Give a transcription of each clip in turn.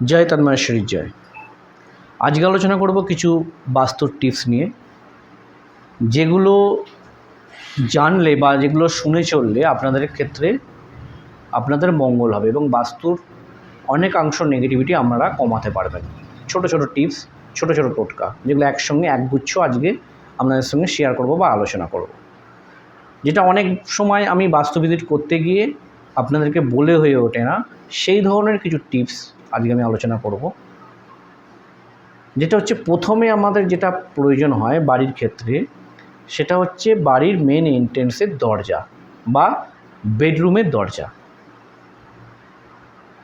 জয় তন্ময়েশ্বরীর জয়। আজকে আলোচনা করব কিছু বাস্তুর টিপস নিয়ে। যেগুলো জানলে বা যেগুলো শুনে চললে আপনাদের ক্ষেত্রে আপনাদের মঙ্গল হবে এবং বাস্তুর অনেকাংশ নেগেটিভিটি আপনারা কমাতে পারবেন। ছোট ছোট টিপস, ছোট ছোট টোটকা, যেগুলো একসঙ্গে একগুচ্ছ আজকে আপনাদের সঙ্গে শেয়ার করব বা আলোচনা করব। যেটা অনেক সময় আমি বাস্তু ভিজিট করতে গিয়ে আপনাদেরকে বলে হয়ে ওঠে না, সেই ধরনের কিছু টিপস আজকে আমি আলোচনা করব। যেটা হচ্ছে প্রথমে আমাদের যেটা প্রয়োজন হয় বাড়ির ক্ষেত্রে, সেটা হচ্ছে বাড়ির মেন এন্ট্রেন্সের দরজা বা বেডরুমের দরজা।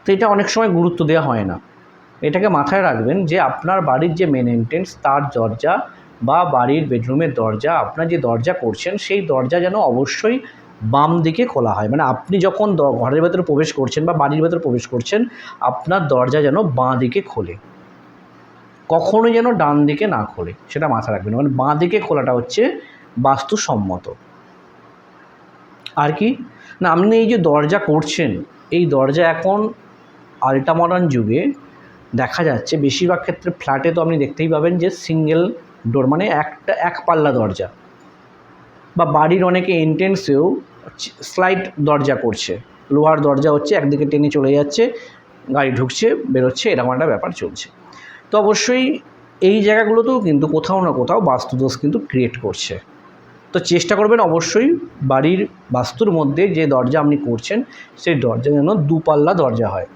তো এটা অনেক সময় গুরুত্ব দেওয়া হয় না। এটাকে মাথায় রাখবেন যে আপনার বাড়ির যে মেন এন্ট্রেন্স তার দরজা বা বাড়ির বেডরুমের দরজা, আপনার যে দরজা করছেন, সেই দরজা যেন অবশ্যই বাম দিকে খোলা হয়। মানে আপনি যখন ঘরের ভেতরে প্রবেশ করছেন বা বাড়ির ভেতরে প্রবেশ করছেন, আপনার দরজা যেন বাঁ দিকে খোলে। কখনোই যেন ডান দিকে না খোলে, সেটা মাথায় রাখবেন। মানে বাঁ দিকে খোলাটা হচ্ছে বাস্তুসম্মত। আর কি? না, আপনি এই যে দরজা করছেন, এই দরজা এখন আল্ট্রা মডার্ন যুগে দেখা যাচ্ছে, বেশিরভাগ ক্ষেত্রে ফ্ল্যাটে তো আপনি দেখতেই পাবেন যে সিঙ্গেল ডোর মানে একটা, এক পাল্লা দরজা। বা বাড়ির অনেকে এন্ট্রেন্সেও স্লাইড দরজা করছে। লোহার দরজা হচ্ছে, একদিকে টেনে চলে যাচ্ছে, গাড়ি ঢুকছে, বেরোচ্ছে, এরকম একটা ব্যাপার চলছে। তো অবশ্যই এই জায়গাগুলোতেও কিন্তু কোথাও না কোথাও বাস্তুদোষ কিন্তু ক্রিয়েট করছে। তো চেষ্টা করবেন অবশ্যই বাড়ির বাস্তুর মধ্যে যে দরজা আপনি করছেন, সেই দরজা যেন দুপাল্লা দরজা হয়।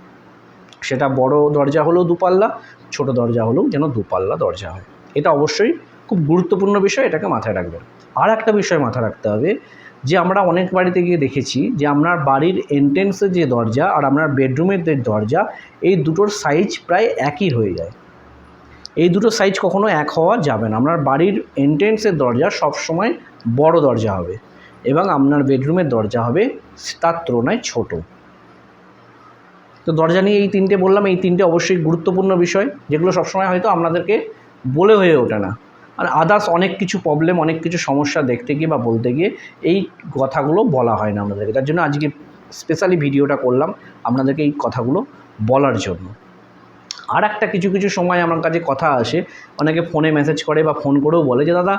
সেটা বড় দরজা হলেও দুপাল্লা, ছোট দরজা হলেও যেন দুপাল্লা দরজা হয়। এটা অবশ্যই খুব গুরুত্বপূর্ণ বিষয়, এটাকে মাথায় রাখবেন। আর একটা বিষয় মাথায় রাখতে হবে যে আমরা অনেক বাড়িতে গিয়ে দেখেছি যে আপনার বাড়ির এন্ট্রেন্সের যে দরজা আর আপনার বেডরুমের যে দরজা, এই দুটোর সাইজ প্রায় একই হয়ে যায়। এই দুটো সাইজ কখনো এক হওয়া যাবে না। আপনার বাড়ির এন্ট্রেন্সের দরজা সবসময় বড় দরজা হবে এবং আপনার বেডরুমের দরজা হবে তার তুলনায় ছোট। তো দরজা নিয়ে এই তিনটে বললাম, এই তিনটে অবশ্যই গুরুত্বপূর্ণ বিষয়, যেগুলো সবসময় হয়তো আপনাদেরকে বলে হয়ে ওঠে না। আর আদার্স অনেক কিছু প্রবলেম অনেক কিছু সমস্যা দেখতে গিয়ে বা বলতে গিয়ে এই কথাগুলো বলা হয় না আপনাদেরকে তার জন্য আজকে স্পেশালি ভিডিওটা করলাম আপনাদেরকে এই কথাগুলো বলার জন্য। আর একটা কিছু কিছু সময় আমার কাছে কথা আসে, অনেকে ফোনে মেসেজ করে বা ফোন করেও বলে যে, দাদা,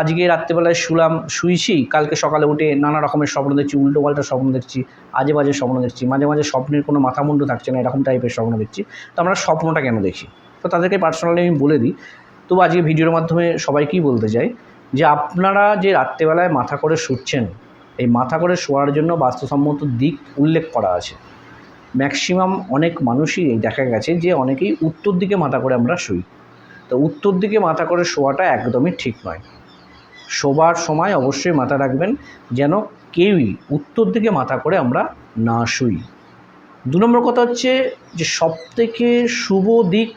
আজকে রাত্রেবেলায় শুলাম শুয়েছি কালকে সকালে উঠে নানা রকমের স্বপ্ন দেখছি উল্টো পাল্টা স্বপ্ন দেখছি আজে বাজে স্বপ্ন দেখছি মাঝে মাঝে স্বপ্নের কোনো মাথা মুন্ডু থাকছে না, এরকম টাইপের স্বপ্ন দেখছি। তো আমরা স্বপ্নটা কেন দেখি? তো তাদেরকে পার্সোনালি আমি বলে দিই তবু আজকে ভিডিওর মাধ্যমে সবাইকেই বলতে চাই যে আপনারা যে রাত্রেবেলায় মাথা করে শুচ্ছেন, এই মাথা করে শোয়ার জন্য বাস্তুসম্মত দিক উল্লেখ করা আছে। ম্যাক্সিমাম অনেক মানুষই দেখা গেছে যে অনেকেই উত্তর দিকে মাথা করে আমরা শুই। তো উত্তর দিকে মাথা করে শোয়াটা একদমই ঠিক নয়। শোবার সময় অবশ্যই মাথা রাখবেন যেন কেউই উত্তর দিকে মাথা করে আমরা না শুই। দু নম্বর কথা হচ্ছে যে সবথেকে শুভ দিক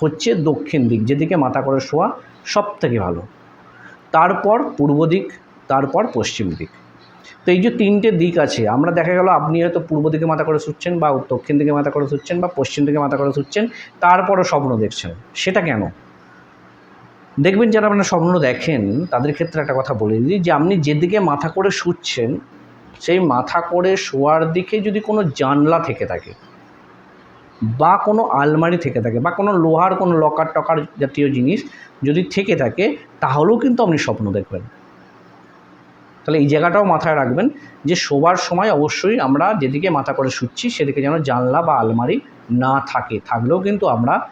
হচ্ছে দক্ষিণ দিক, যেদিকে মাথা করে শোয়া সব থেকে ভালো। তারপর পূর্ব দিক, তারপর পশ্চিম দিক। তো এই যে তিনটে দিক আছে, আমরা দেখা গেল আপনি হয়তো পূর্ব দিকে মাথা করে শুচ্ছেন বা দক্ষিণ দিকে মাথা করে শুচ্ছেন বা পশ্চিম দিকে মাথা করে শুচ্ছেন, তারপরও স্বপ্ন দেখছেন। সেটা কেন? দেখবেন যারা আপনার স্বপ্ন দেখেন, তাদের ক্ষেত্রে একটা কথা বলে দিই যে আপনি যেদিকে মাথা করে শুচ্ছেন, সেই মাথা করে শোয়ার দিকে যদি কোনো জানলা থেকে থাকে বা কোনো আলমারি থেকে থাকে বা কোনো লোহার, কোনো লকার টকার জাতীয় জিনিস যদি থেকে থাকে, তাহলেও কিন্তু আপনি স্বপ্ন দেখবেন। তাহলে এই জায়গাটাও মাথায় রাখবেন যে শোবার সময় অবশ্যই আমরা যেদিকে মাথা করে শুচ্ছি, সেদিকে যেন জানলা বা আলমারি না থাকে। থাকলেও কিন্তু আমরা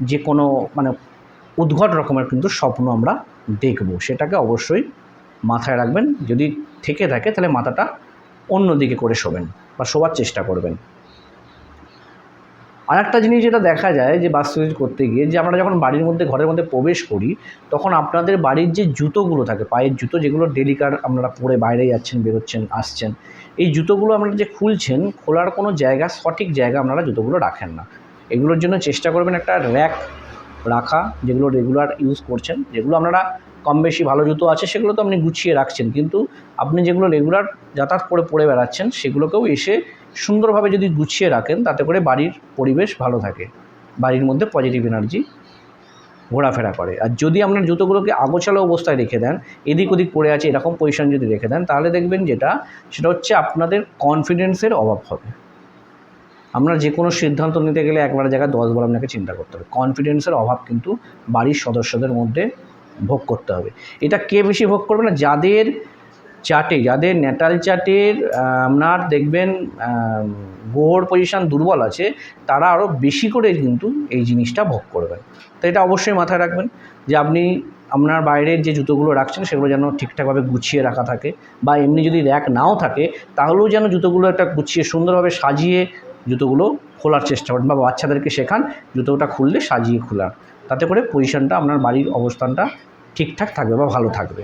যে কোনো মানে উদ্ভট রকমের কিন্তু স্বপ্ন আমরা দেখব। সেটাকে অবশ্যই মাথায় রাখবেন। যদি থেকে থাকে, তাহলে মাথাটা অন্য দিকে করে শোবেন বা শোবার চেষ্টা করবেন। আর একটা জিনিস যেটা দেখা যায় যে বাস্তুবিজ করতে গিয়ে যে আমরা যখন বাড়ির মধ্যে, ঘরের মধ্যে প্রবেশ করি, তখন আপনাদের বাড়ির যে জুতোগুলো থাকে, পায়ের জুতো যেগুলো ডেলিকার আপনারা পরে বাইরে যাচ্ছেন, বেরোচ্ছেন, আসছেন, এই জুতোগুলো আপনারা যে খুলছেন, খোলার কোনো জায়গা, সঠিক জায়গা আপনারা জুতোগুলো রাখেন না। এগুলোর জন্য চেষ্টা করবেন একটা র্যাক রাখা, যেগুলো রেগুলার ইউজ করছেন, যেগুলো আপনারা কম বেশি ভালো জুতো আছে, সেগুলো তো আপনি গুছিয়ে রাখছেন। কিন্তু আপনি যেগুলো রেগুলার যাতায়াত করে পরে বেড়াচ্ছেন, সেগুলোকেও এসে সুন্দরভাবে যদি গুছিয়ে রাখেন, তাতে করে বাড়ির পরিবেশ ভালো থাকে। বাড়ির মধ্যে পজিটিভ এনার্জি ঘোরাফেরা করে। আর যদি আপনার জুতোগুলোকে আগোছালো অবস্থায় রেখে দেন, এদিক ওদিক পড়ে আছে, এরকম পজিশন যদি রেখে দেন, তাহলে দেখবেন যেটা, সেটা হচ্ছে আপনাদের কনফিডেন্সের অভাব হবে। আমরা যে কোনো সিদ্ধান্ত নিতে গেলে একবার জায়গায় দশবার আপনাকে চিন্তা করতে হবে। কনফিডেন্সের অভাব কিন্তু বাড়ির সদস্যদের মধ্যে ভোগ করতে হবে। এটা কে বেশি ভোগ করবে না? যাদের চাটে যাদের ন্যাটাল চাটের আপনার দেখবেন গোহর পজিশান দুর্বল আছে, তারা আরও বেশি করে কিন্তু এই জিনিসটা ভোগ করবেন। তো এটা অবশ্যই মাথায় রাখবেন যে আপনি আপনার বাইরের যে জুতোগুলো রাখছেন, সেগুলো যেন ঠিকঠাকভাবে গুছিয়ে রাখা থাকে বা এমনি যদি র্যাক নাও থাকে, তাহলেও যেন জুতোগুলো একটা গুছিয়ে সুন্দরভাবে সাজিয়ে জুতোগুলো খোলার চেষ্টা করেন বা বাচ্চাদেরকে শেখান, জুতোটা খুললে সাজিয়ে খোলা তাতে করে পজিশনটা আপনার বাড়ির অবস্থানটা ঠিকঠাক থাকবে বা ভালো থাকবে।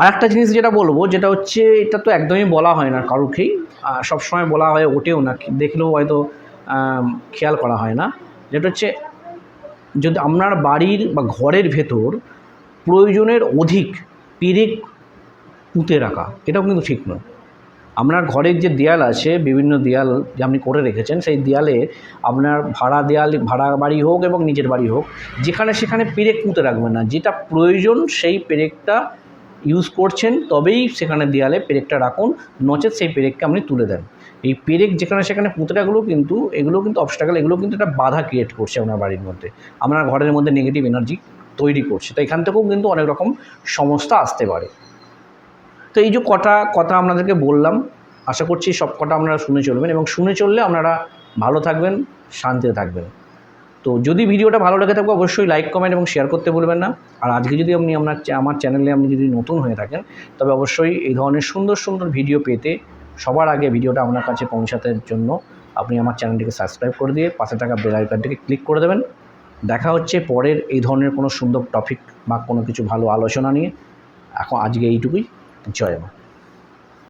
আর একটা জিনিস যেটা বলব, যেটা হচ্ছে এটা তো একদমই বলা হয় না কারুকেই সবসময় বলা হয় ওঠেও না, দেখলেও হয়তো খেয়াল করা হয় না। যেটা হচ্ছে, যদি আপনার বাড়ির বা ঘরের ভেতর প্রয়োজনের অধিক পেরেক পুঁতে রাখা, এটাও কিন্তু ঠিক নয়। আপনার ঘরের যে দেয়াল আছে, বিভিন্ন দেয়াল যে আপনি করে রেখেছেন, সেই দেয়ালে আপনার ভাড়া দেয়াল, ভাড়া বাড়ি হোক এবং নিজের বাড়ি হোক, যেখানে সেখানে পেরেক পুঁতে রাখবেন না। যেটা প্রয়োজন, সেই পেরেকটা ইউজ করছেন, তবেই সেখানে দেয়ালে পেরেকটা রাখুন, নচেত সেই পেরেককে আপনি তুলে দেন। এই পেরেক যেখানে সেখানে পুঁতে রাখলেও কিন্তু, এগুলো কিন্তু অবস্টাকেল এগুলো কিন্তু একটা বাধা ক্রিয়েট করছে আপনার বাড়ির মধ্যে। আপনার ঘরের মধ্যে নেগেটিভ এনার্জি তৈরি করছে। তো এখান থেকেও কিন্তু অনেক রকম সমস্যা আসতে পারে। তো এই যে কটা কথা আপনাদেরকে বললাম, আশা করছি সব কটা আপনারা শুনে চলবেন এবং শুনে চললে আপনারা ভালো থাকবেন, শান্তিতে থাকবেন। তো যদি ভিডিওটা ভালো লেগে থাকে অবশ্যই লাইক কমেন্ট এবং শেয়ার করতে ভুলবেন না। আর আজকে যদি আপনি আপনার আমার চ্যানেলে আপনি যদি নতুন হয়ে থাকেন, তবে অবশ্যই এই ধরনের সুন্দর সুন্দর ভিডিও পেতে সবার আগে ভিডিওটা আপনার কাছে পৌঁছাতে জন্য আপনি আমার চ্যানেলটিকে সাবস্ক্রাইব করে দিয়ে পাশে থাকা বেল আইকনটিকে ক্লিক করে দেবেন। দেখা হচ্ছে পরের এই ধরনের কোনো সুন্দর টপিক বা কোনো কিছু ভালো আলোচনা নিয়ে। এখন আজকে এইটুকুই। জয় মা